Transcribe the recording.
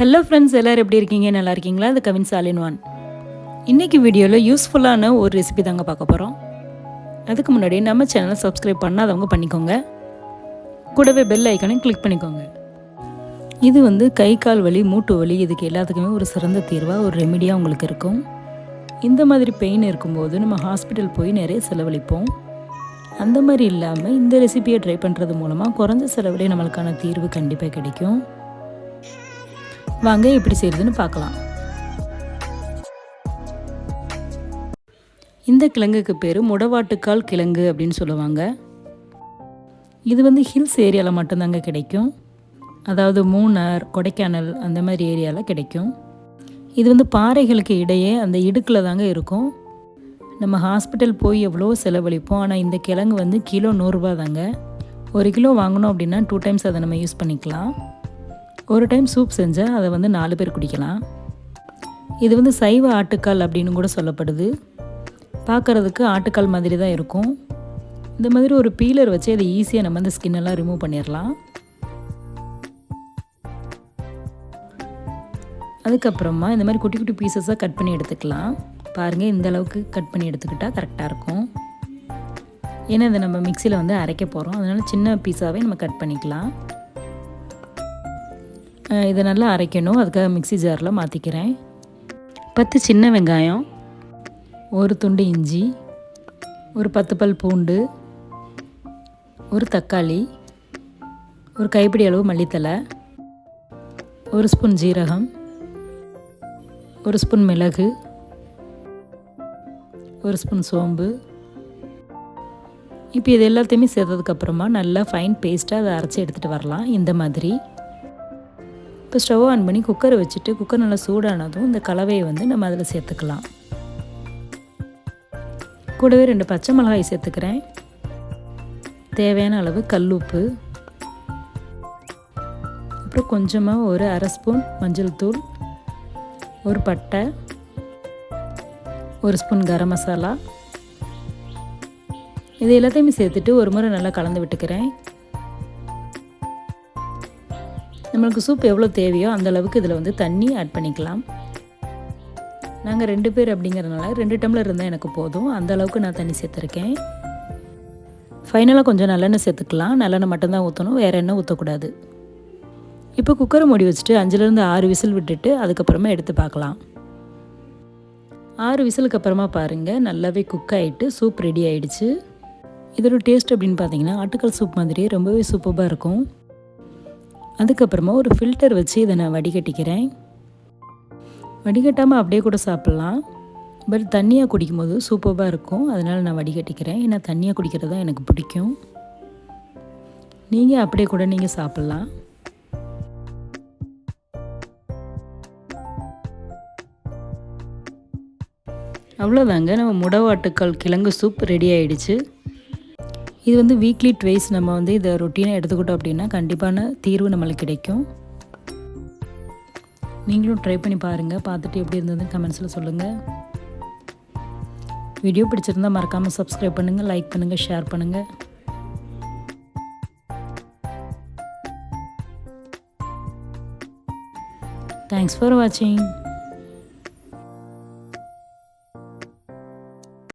Hello friends எல்லோரும் எப்படி இருக்கீங்க? நல்லா இருக்கீங்களா? இது கவின் சாலின் ஒன் இன்றைக்கி வீடியோவில் யூஸ்ஃபுல்லான ஒரு ரெசிபி தாங்க பார்க்க போகிறோம் அதுக்கு முன்னாடி நம்ம சேனலை சப்ஸ்கிரைப் பண்ணாதவங்க பண்ணிக்கோங்க. கூடவே பெல் ஐக்கனையும் கிளிக் பண்ணிக்கோங்க. இது வந்து கை கால் வலி மூட்டு வலி இதுக்கு எல்லாத்துக்குமே ஒரு சிறந்த தீர்வாக ஒரு ரெமிடியாக உங்களுக்கு இருக்கும். இந்த மாதிரி பெயின் இருக்கும்போது நம்ம ஹாஸ்பிட்டல் போய் நிறைய செலவழிப்போம். அந்த மாதிரி இல்லாமல் இந்த ரெசிபியை ட்ரை பண்ணுறது மூலமாக குறைஞ்ச செலவிலே நம்மளுக்கான தீர்வு கண்டிப்பாக கிடைக்கும். வாங்க எப்படி செய்கிறதுன்னு பார்க்கலாம். இந்த கிழங்குக்கு பேர் முடவாட்டுக்கால் கிழங்கு அப்படின்னு சொல்லுவாங்க. இது வந்து ஹில்ஸ் ஏரியாவில் மட்டும்தாங்க கிடைக்கும். அதாவது மூணார் கொடைக்கானல் அந்த மாதிரி ஏரியாவில் கிடைக்கும். இது வந்து பாறைகளுக்கு இடையே அந்த இடுக்கில் தாங்க இருக்கும். நம்ம ஹாஸ்பிட்டல் போய் எவ்வளோ செலவழிப்போம் ஆனால் இந்த கிழங்கு வந்து கிலோ நூறுரூபா தாங்க. ஒரு கிலோ வாங்கினோம் அப்படின்னா டூ டைம்ஸ் அதை நம்ம யூஸ் பண்ணிக்கலாம். ஒரு டைம் சூப் செஞ்சால் அதை வந்து நாலு பேர் குடிக்கலாம். இது வந்து சைவ ஆட்டுக்கால் அப்படின்னு கூட சொல்லப்படுது. பார்க்குறதுக்கு ஆட்டுக்கால் மாதிரி தான் இருக்கும். இந்த மாதிரி ஒரு பீலர் வச்சு அதை ஈஸியாக நம்ம அந்த ஸ்கின்னெல்லாம் ரிமூவ் பண்ணிடலாம் அதுக்கப்புறமா இந்த மாதிரி குட்டி குட்டி பீசஸாக கட் பண்ணி எடுத்துக்கலாம். பாருங்கள் இந்த அளவுக்கு கட் பண்ணி எடுத்துக்கிட்டால் கரெக்டாக இருக்கும். ஏன்னா இதை நம்ம மிக்சியில் வந்து அரைக்க போகிறோம் அதனால் சின்ன பீஸாகவே நம்ம கட் பண்ணிக்கலாம். இதை நல்லா அரைக்கணும். அதுக்காக மிக்சி ஜாரில் மாற்றிக்கிறேன் பத்து சின்ன வெங்காயம். ஒரு துண்டு இஞ்சி. ஒரு பத்து பல் பூண்டு. ஒரு தக்காளி. ஒரு கைப்பிடி அளவு மல்லித்தலை ஒரு ஸ்பூன் ஜீரகம். ஒரு ஸ்பூன் மிளகு. ஒரு ஸ்பூன் சோம்பு. இப்போ இது எல்லாத்தையுமே சேர்த்ததுக்கப்புறமா நல்லா ஃபைன் பேஸ்ட்டாக அதை அரைச்சி எடுத்துகிட்டு வரலாம். இந்த மாதிரி. இப்போ ஸ்டவ் ஆன் பண்ணி குக்கரை வச்சுட்டு குக்கர் நல்லா சூடானதும் இந்த கலவையை வந்து நம்ம அதில் சேர்த்துக்கலாம். கூடவே ரெண்டு பச்சை மிளகாய் சேர்த்துக்கிறேன். தேவையான அளவு கல்லுப்பு அப்புறம் கொஞ்சமாக ஒரு அரை ஸ்பூன் மஞ்சள் தூள் ஒரு பட்டை ஒரு ஸ்பூன் கரம் மசாலா. இது எல்லாத்தையுமே சேர்த்துட்டு ஒரு முறை நல்லா கலந்து விட்டுக்கிறேன். நம்மளுக்கு சூப் எவ்வளோ தேவையோ அந்த அளவுக்கு இதில் வந்து தண்ணி ஆட் பண்ணிக்கலாம். நாங்கள் ரெண்டு பேர் அப்படிங்கிறதுனால ரெண்டு டம்ளர் இருந்தால் எனக்கு போதும். அந்த அளவுக்கு நான் தண்ணி சேர்த்துருக்கேன். ஃபைனலாக கொஞ்சம் நல்லெண்ணெய் சேர்த்துக்கலாம். நல்லெண்ணெய் மட்டும்தான் ஊற்றணும் வேறு எண்ணெய் ஊற்றக்கூடாது இப்போ குக்கரை மூடி வச்சுட்டு அஞ்சுலேருந்து ஆறு விசில் விட்டுட்டு அதுக்கப்புறமா எடுத்து பார்க்கலாம். ஆறு விசிலுக்கு அப்புறமா பாருங்கள் நல்லாவே குக் ஆகிட்டு சூப் ரெடி ஆகிடுச்சு இதோட டேஸ்ட் அப்படின்னு பார்த்தீங்கன்னா ஆட்டுக்கல் சூப் மாதிரியே ரொம்பவே சூப்பராக இருக்கும். அதுக்கப்புறமா ஒரு ஃபில்டர் வச்சு இதை நான் வடிகட்டிக்கிறேன். வடிகட்டாமல் அப்படியே கூட சாப்பிட்லாம். பட் தண்ணியாக குடிக்கும்போது சூப்பராக இருக்கும். அதனால் நான் வடிகட்டிக்கிறேன். ஏன்னா தண்ணியாக குடிக்கிறது தான் எனக்கு பிடிக்கும். நீங்கள் அப்படியே கூட நீங்கள் சாப்பிட்லாம். அவ்வளோதாங்க நம்ம முடவாட்டுக்கால் கிழங்கு சூப் ரெடி ஆகிடுச்சு இது வந்து வீக்லி ட்வைஸ் நம்ம வந்து இதை ரொட்டீனாக எடுத்துக்கிட்டோம் அப்படின்னா கண்டிப்பான தீர்வு நம்மளுக்கு கிடைக்கும். நீங்களும் ட்ரை பண்ணி பாருங்கள் பார்த்துட்டு எப்படி இருந்ததுன்னு கமெண்ட்ஸில் சொல்லுங்கள் வீடியோ பிடிச்சிருந்தால் மறக்காமல் சப்ஸ்கிரைப் பண்ணுங்கள் லைக் பண்ணுங்கள் ஷேர் பண்ணுங்கள் தேங்க்ஸ் ஃபார் வாட்சிங்